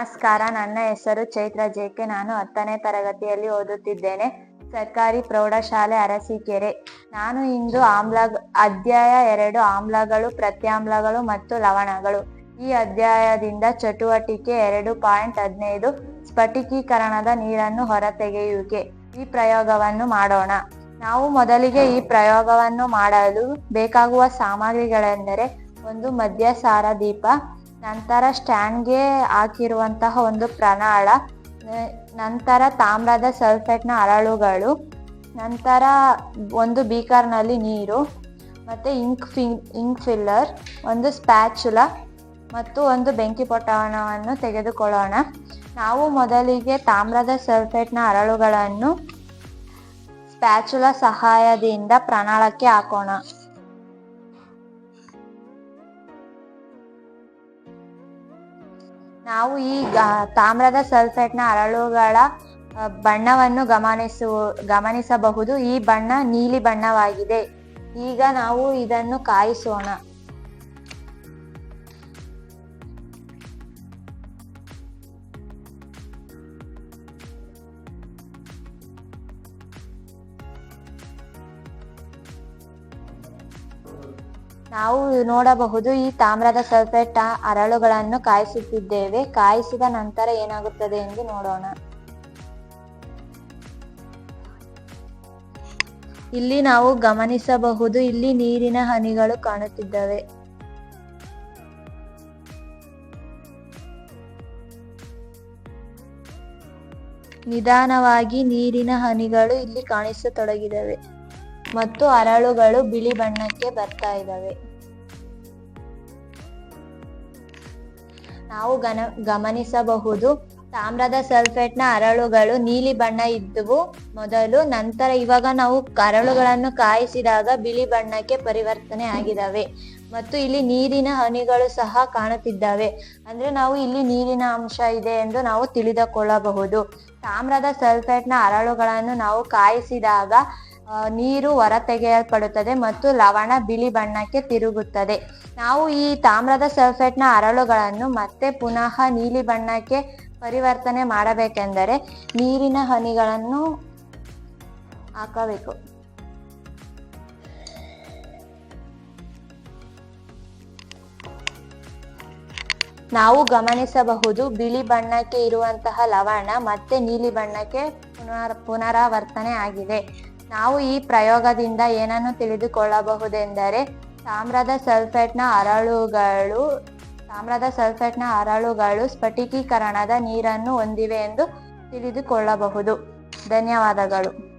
ನಮಸ್ಕಾರ. ನನ್ನ ಹೆಸರು ಚೈತ್ರ ಜೆಕೆ ನಾನು ಹತ್ತನೇ ತರಗತಿಯಲ್ಲಿ ಓದುತ್ತಿದ್ದೇನೆ. ಸರ್ಕಾರಿ ಪ್ರೌಢಶಾಲೆ ಅರಸೀಕೆರೆ. ನಾನು ಇಂದು ಆಮ್ಲ, ಅಧ್ಯಾಯ ಎರಡು, ಆಮ್ಲಗಳು, ಪ್ರತ್ಯಾಮ್ಲಗಳು ಮತ್ತು ಲವಣಗಳು. ಈ ಅಧ್ಯಾಯದಿಂದ ಚಟುವಟಿಕೆ ಎರಡು ಪಾಯಿಂಟ್ ಹದಿನೈದು, ಸ್ಫಟಿಕೀಕರಣದ ನೀರನ್ನು ಹೊರತೆಗೆಯುವಿಕೆ. ಈ ಪ್ರಯೋಗವನ್ನು ಮಾಡೋಣ. ನಾವು ಮೊದಲಿಗೆ ಈ ಪ್ರಯೋಗವನ್ನು ಮಾಡಲು ಬೇಕಾಗುವ ಸಾಮಗ್ರಿಗಳೆಂದರೆ ಒಂದು ಮದ್ಯಸಾರ ದೀಪ ನಂತರ ಸ್ಟ್ಯಾಂಡ್ಗೆ ಹಾಕಿರುವಂತಹ ಒಂದು ಪ್ರಣಾಳ ನಂತರ ತಾಮ್ರದ ಸಲ್ಫೇಟ್ನ ಅರಳುಗಳು, ನಂತರ ಒಂದು ಬೀಕರ್ನಲ್ಲಿ ನೀರು, ಮತ್ತು ಇಂಕ್ ಫಿ, ಇಂಕ್ ಫಿಲ್ಲರ್, ಒಂದು ಸ್ಪ್ಯಾಚುಲ ಮತ್ತು ಒಂದು ಬೆಂಕಿ ಪೊಟ್ಟಣವನ್ನು ತೆಗೆದುಕೊಳ್ಳೋಣ. ನಾವು ಮೊದಲಿಗೆ ತಾಮ್ರದ ಸಲ್ಫೇಟ್ನ ಅರಳುಗಳನ್ನು ಸ್ಪ್ಯಾಚುಲ ಸಹಾಯದಿಂದ ಪ್ರಣಾಳಕ್ಕೆ ಹಾಕೋಣ. ನಾವು ಈ ತಾಮ್ರದ ಸಲ್ಫೇಟ್ನ ಅರಳುಗಳ ಬಣ್ಣವನ್ನು ಗಮನಿಸು, ಗಮನಿಸಬಹುದು. ಈ ಬಣ್ಣ ನೀಲಿ ಬಣ್ಣವಾಗಿದೆ. ಈಗ ನಾವು ಇದನ್ನು ಕಾಯಿಸೋಣ. ನಾವು ನೋಡಬಹುದು ಈ ತಾಮ್ರದ ಸಲ್ಫೇಟ್ ಅರಳುಗಳನ್ನು ಕಾಯಿಸುತ್ತಿದ್ದೇವೆ. ಕಾಯಿಸಿದ ನಂತರ ಏನಾಗುತ್ತದೆ ಎಂದು ನೋಡೋಣ. ಇಲ್ಲಿ ನಾವು ಗಮನಿಸಬಹುದು, ಇಲ್ಲಿ ನೀರಿನ ಹನಿಗಳು ಕಾಣುತ್ತಿದ್ದಾವೆ. ನಿಧಾನವಾಗಿ ನೀರಿನ ಹನಿಗಳು ಇಲ್ಲಿ ಕಾಣಿಸತೊಡಗಿದವೆ. ಮತ್ತು ಅರಳುಗಳು ಬಿಳಿ ಬಣ್ಣಕ್ಕೆ ಬರ್ತಾ ಇದ್ದಾವೆ. ನಾವು ಗನ, ಗಮನಿಸಬಹುದು, ತಾಮ್ರದ ಸಲ್ಫೇಟ್ನ ಅರಳುಗಳು ನೀಲಿ ಬಣ್ಣ ಇದ್ದವು. ಮೊದಲು ನಂತರ ಇವಾಗ ನಾವು ಅರಳುಗಳನ್ನು ಕಾಯಿಸಿದಾಗ ಬಿಳಿ ಬಣ್ಣಕ್ಕೆ ಪರಿವರ್ತನೆ ಆಗಿದಾವೆ ಮತ್ತು ಇಲ್ಲಿ ನೀರಿನ ಹನಿಗಳು ಸಹ ಕಾಣುತ್ತಿದ್ದಾವೆ. ಅಂದ್ರೆ ನಾವು ಇಲ್ಲಿ ನೀರಿನ ಅಂಶ ಇದೆ ಎಂದು ನಾವು ತಿಳಿದುಕೊಳ್ಳಬಹುದು. ತಾಮ್ರದ ಸಲ್ಫೇಟ್ನ ಅರಳುಗಳನ್ನು ನಾವು ಕಾಯಿಸಿದಾಗ ನೀರು ಹೊರತೆಗೆಯಲ್ಪಡುತ್ತದೆ ಮತ್ತು ಲವಣ ಬಿಳಿ ಬಣ್ಣಕ್ಕೆ ತಿರುಗುತ್ತದೆ. ನಾವು ಈ ತಾಮ್ರದ ಸಲ್ಫೇಟ್ನ ಅರಳುಗಳನ್ನು ಮತ್ತೆ ಪುನಃ ನೀಲಿ ಬಣ್ಣಕ್ಕೆ ಪರಿವರ್ತನೆ ಮಾಡಬೇಕೆಂದರೆ ನೀರಿನ ಹನಿಗಳನ್ನು ಹಾಕಬೇಕು. ನಾವು ಗಮನಿಸಬಹುದು ಬಿಳಿ ಬಣ್ಣಕ್ಕೆ ಇರುವಂತಹ ಲವಣ ಮತ್ತೆ ನೀಲಿ ಬಣ್ಣಕ್ಕೆ ಪುನರ್, ಪುನರಾವರ್ತನೆ ಆಗಿದೆ. ನಾವು ಈ ಪ್ರಯೋಗದಿಂದ ಏನನ್ನು ತಿಳಿದುಕೊಳ್ಳಬಹುದೆಂದರೆ ತಾಮ್ರದ ಸಲ್ಫೇಟ್ನ ಅರಳುಗಳು, ತಾಮ್ರದ ಸಲ್ಫೇಟ್ನ ಅರಳುಗಳು ಸ್ಫಟಿಕೀಕರಣದ ನೀರನ್ನು ಹೊಂದಿವೆ ಎಂದು ತಿಳಿದುಕೊಳ್ಳಬಹುದು. ಧನ್ಯವಾದಗಳು.